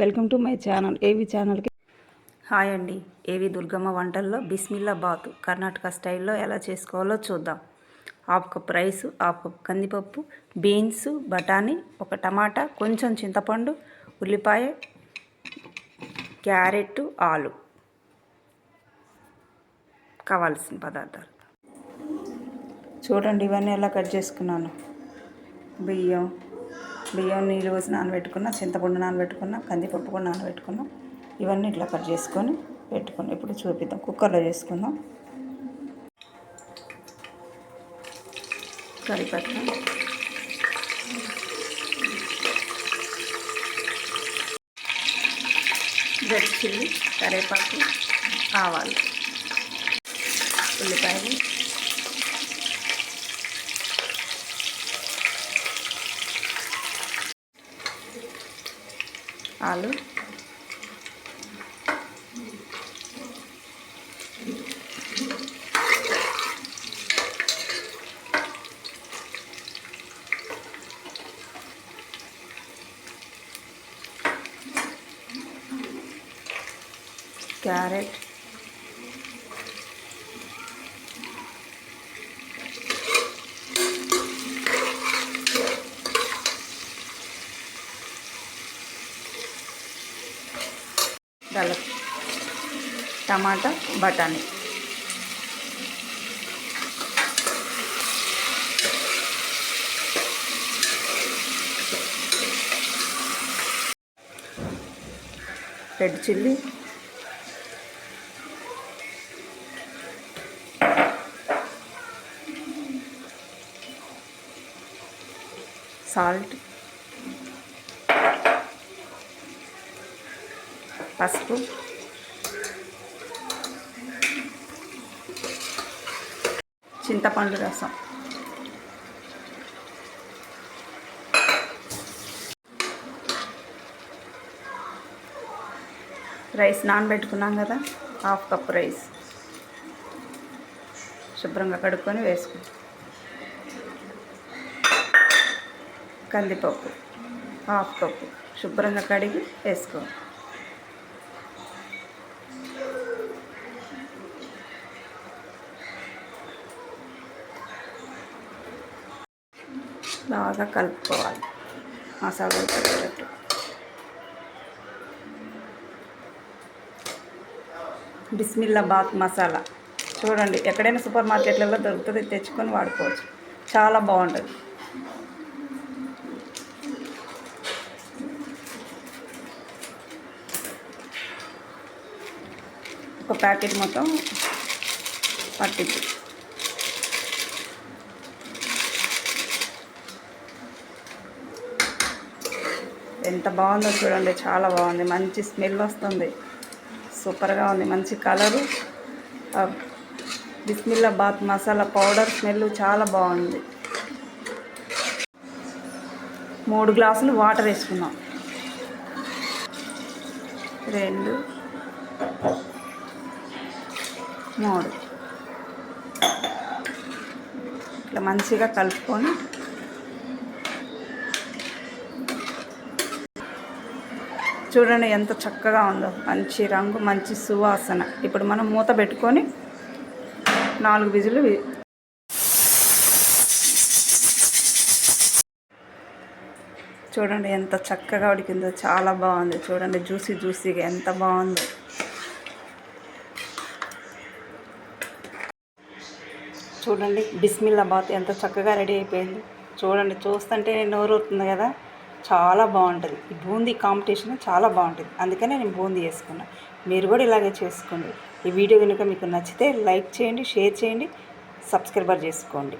Welcome to my channel ఏవి ఛానల్కి? Hi అండి. ఏవి దుర్గమ్మ వంటల్లో బిస్మిల్లా బాతు కర్ణాటక స్టైల్లో ఎలా చేసుకోవాలో చూద్దాం. Half cup rice half cup కందిపప్పు బీన్స్ బఠానీ ఒక టమాటా కొంచెం చింతపండు ఉల్లిపాయ క్యారెట్ ఆలు కావాల్సిన పదార్థాలు. చూడండి ఇవన్నీ ఎలా కట్ చేసుకున్నాను. బియ్యం బియ్యం నీళ్ళు పోసి నానబెట్టుకున్న చింతపండు నానబెట్టుకున్న కందిపప్పు కూడా నానబెట్టుకున్నాం ఇవన్నీ ఇట్లా కట్ చేసుకొని పెట్టుకుని ఇప్పుడు చూపిద్దాం. కుక్కర్లో చేసుకుందాం. కరిపత్త రెడ్ చిల్లీ కరివేపాకు ఆవాలు ఉల్లిపాయలు. ఆలు క్యారెట్ దళ టమాటా బఠానీ. Red chilli. సాల్ట్. పసుపు. చింతపండు రసం. రైస్ నానబెట్టుకున్నాం కదా హాఫ్ కప్ రైస్. శుభ్రంగా కడుక్కొని వేసుకో కందిపప్పు హాఫ్ కప్పు. శుభ్రంగా కడిగి వేసుకోవాలి. బాగా కలుపుకోవాలి. మసాలా పెట్టేటట్టు బిస్మిల్లా బాత్ మసాలా. చూడండి ఎక్కడైనా సూపర్ మార్కెట్లలో దొరుకుతుంది తెచ్చుకొని వాడుకోవచ్చు. చాలా బాగుంటుంది. ఒక ప్యాకెట్ మొత్తం పట్టించు ఎంత బాగుందో చూడండి చాలా బాగుంది. మంచి స్మెల్ వస్తుంది. సూపర్గా ఉంది. మంచి కలరు. బిస్మిల్లా బాత్ మసాలా పౌడర్ స్మెల్ చాలా బాగుంది. మూడు గ్లాసులు వాటర్ వేసుకున్నాం రెండు మూడు. ఇట్లా మంచిగా కలుపుకొని చూడండి ఎంత చక్కగా ఉందో. మంచి రంగు మంచి సువాసన. ఇప్పుడు మనం మూత పెట్టుకొని నాలుగు విజులు చూడండి ఎంత చక్కగా ఉడికిందో. చాలా బాగుంది. చూడండి జ్యూసీ జ్యూసీగా ఎంత బాగుందో. చూడండి బిస్మిల్లాబాత్ ఎంత చక్కగా రెడీ అయిపోయింది. చూడండి చూస్తుంటే నోరు అవుతుంది కదా. చాలా బాగుంటుంది. ఈ బూందీ కాంపిటీషన్ చాలా బాగుంటుంది. అందుకనే నేను బూందీ వేసుకున్నా. మీరు కూడా ఇలాగే చేసుకోండి. ఈ వీడియో కనుక మీకు నచ్చితే లైక్ చేయండి షేర్ చేయండి సబ్స్క్రైబర్ చేసుకోండి.